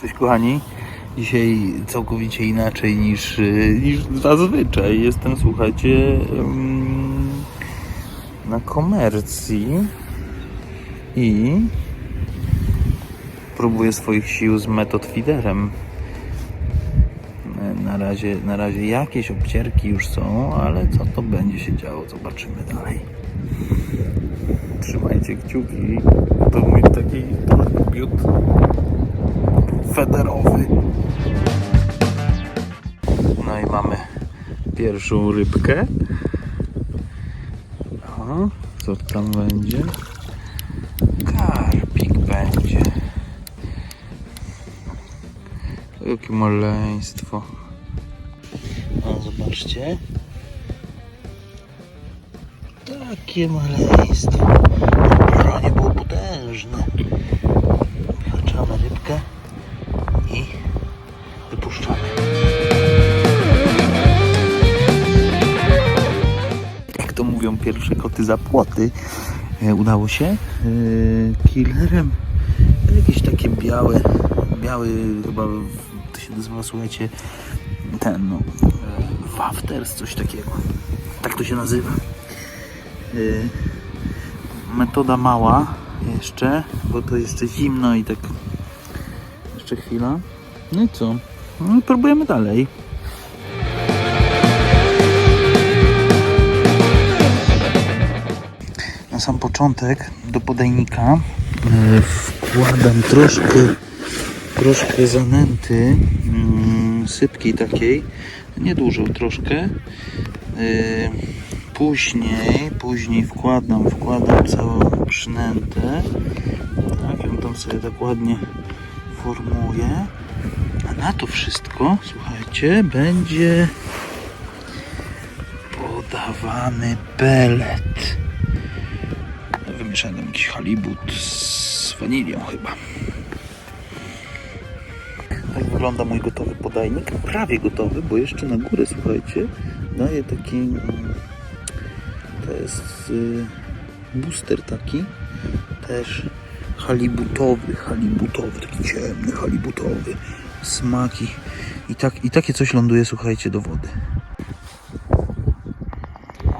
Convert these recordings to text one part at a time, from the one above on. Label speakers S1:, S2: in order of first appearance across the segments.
S1: Cześć kochani, dzisiaj całkowicie inaczej niż, y, niż zazwyczaj. Jestem, słuchajcie, na komercji i próbuję swoich sił z metod feederem. Na razie, na razie jakieś obcierki już są, ale co to będzie się działo, zobaczymy dalej. Trzymajcie kciuki, to mój taki debiut federowy. No i mamy pierwszą rybkę. O, co tam będzie? Karpik będzie. Jakie maleństwo. O, zobaczcie. Takie maleństwo. Branie było potężne. Pierwsze koty za płoty, e, udało się e, killerem jakieś takie białe, biały chyba to się nazywa, słuchajcie, ten no, e, wafters, coś takiego. Tak to się nazywa. Metoda mała jeszcze, bo to jeszcze zimno i tak jeszcze chwila. No i co? No próbujemy dalej. Na sam początek do podajnika e, wkładam troszkę, troszkę zanęty mm, sypkiej takiej, niedużą troszkę. E, Później, później wkładam, wkładam całą przynętę. Tak, ją tam sobie tak ładnie formuję. A na to wszystko, słuchajcie, będzie podawany pelet. Wymieszany tam jakiś halibut z wanilią chyba. Tak wygląda mój gotowy podajnik. Prawie gotowy, bo jeszcze na górę, słuchajcie, daję taki... mm, To jest y, booster taki. Też halibutowy, halibutowy, taki ciemny, halibutowy. Smaki. I, tak, I takie coś ląduje, słuchajcie, do wody.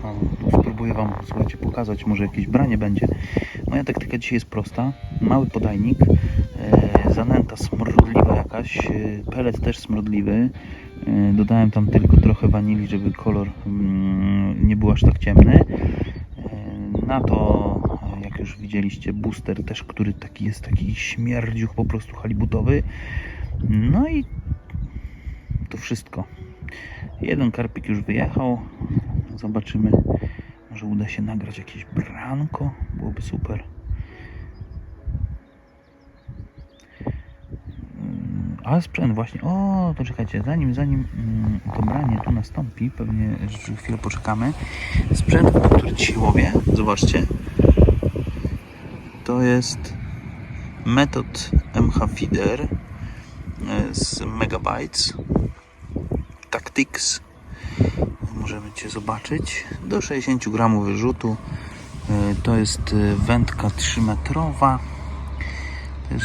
S1: O, Spróbuję Wam, słuchajcie, pokazać, może jakieś branie będzie. Moja taktyka dzisiaj jest prosta. Mały podajnik, e, zanęta smrodliwa jakaś, e, pelet też smrodliwy. E, dodałem tam tylko trochę wanilii, żeby kolor mm, nie był aż tak ciemny. Na to, jak już widzieliście, booster też, który taki jest taki śmierdziuch po prostu halibutowy. No i to wszystko. Jeden karpik już wyjechał. Zobaczymy, może uda się nagrać jakieś branko. Byłoby super. Mm, A sprzęt właśnie. O, to czekajcie, zanim, zanim mm, to branie tu nastąpi, pewnie że chwilę poczekamy. Sprzęt, który dzisiaj łowię, zobaczcie. To jest metod MH Feeder e, z Megabytes Tactics możemy Cię zobaczyć. Do 60 gramów wyrzutu. E, to jest e, wędka 3 metrowa też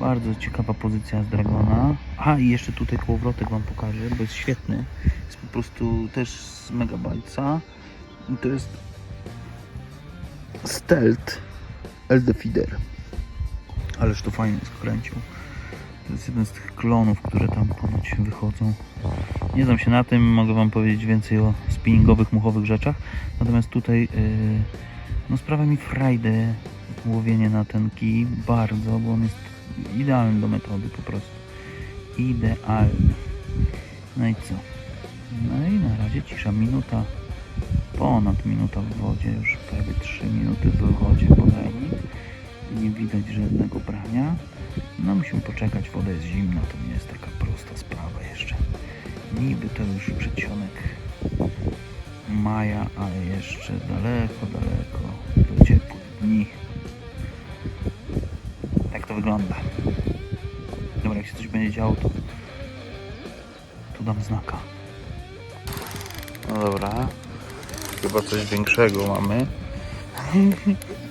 S1: bardzo ciekawa pozycja z Dragona. A i jeszcze tutaj kołowrotek Wam pokażę bo jest świetny. Jest po prostu też z Megabajca i to jest Stealth LD Feeder ależ to fajnie skręcił to jest jeden z tych klonów, które tam ponoć wychodzą. Nie znam się na tym, mogę Wam powiedzieć więcej o spinningowych, muchowych rzeczach. Natomiast tutaj yy, no sprawia mi frajdę łowienie na ten kij bardzo, bo on jest idealny do metody po prostu. Idealny. No i co? No i na razie cisza. Minuta, ponad minuta w wodzie, już prawie 3 minuty w wodzie podajnik. Nie widać żadnego brania. No musimy poczekać, woda jest zimna, to nie jest taka prosta sprawa jeszcze. Niby to już przedsionek maja, ale jeszcze daleko, daleko do ciepłych dni. Tak to wygląda. Dobra, jak się coś będzie działo, to, to dam znaka. No dobra, chyba coś większego mamy.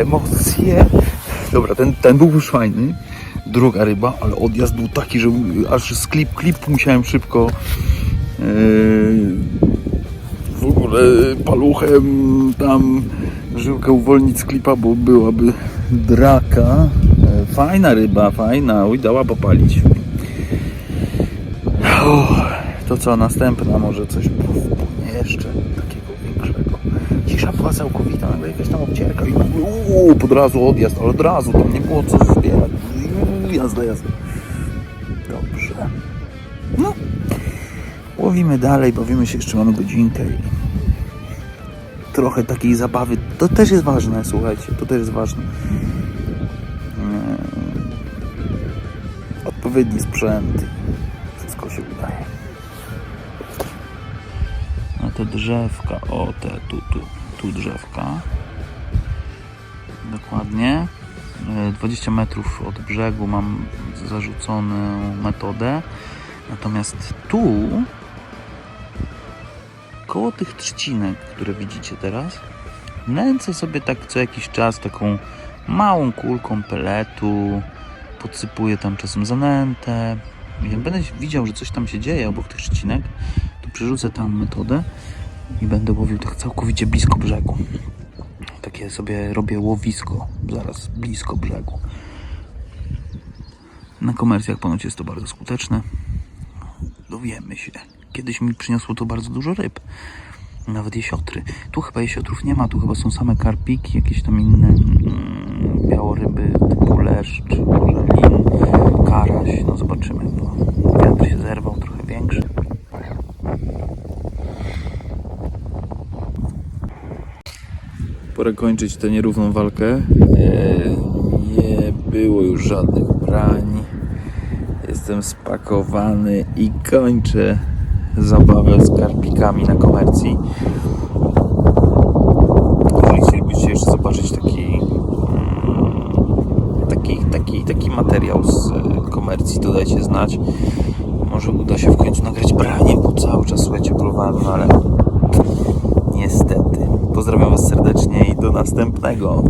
S1: Emocje. Dobra, ten, ten był już fajny. Druga ryba, ale odjazd był taki, że aż z klip, klip musiałem szybko yy, w ogóle paluchem tam żyłkę uwolnić z klipa, bo byłaby draka. E, Fajna ryba, fajna. Uj, dała popalić. Uff, to co, następna może coś jeszcze. Cisza była całkowita, nagle jakaś tam obcierka i uuu, od razu odjazd, ale od razu, tam nie było co zbierać. Jazda, jazda. Dobrze. No, łowimy dalej, bawimy się, jeszcze mamy godzinkę i trochę takiej zabawy. To też jest ważne, słuchajcie, to też jest ważne. Eee, Odpowiedni sprzęt. Wszystko się udaje. A te drzewka, o te, tu, tu, tu drzewka. Dokładnie. E, 20 metrów od brzegu mam zarzuconą metodę. Natomiast tu, koło tych trzcinek, które widzicie teraz, nęcę sobie tak co jakiś czas taką małą kulką peletu, podsypuję tam czasem zanętę. Jak będę widział, że coś tam się dzieje obok tych trzcinek, to przerzucę tam metodę i będę łowił tak całkowicie blisko brzegu. Takie sobie robię łowisko, zaraz blisko brzegu. Na komercjach ponoć jest to bardzo skuteczne. Dowiemy się. Kiedyś mi przyniosło to bardzo dużo ryb. Nawet jesiotry. Tu chyba jesiotrów nie ma, tu chyba są same karpiki, jakieś tam inne mm, białoryby typu leszcz, może lin, karaś. No zobaczymy. No, wiatr się zerwał, trochę większy. Pora kończyć tę nierówną walkę. Eee, nie było już żadnych brań. Jestem spakowany i kończę zabawę z karpikami na komercji. Jeżeli chcielibyście jeszcze zobaczyć taki, mm, taki, taki, taki materiał z e, komercji, to dajcie znać. Może uda się w końcu nagrać branie, bo cały czas słuchajcie próbowałem, no ale niestety. Pozdrawiam Was serdecznie i do następnego.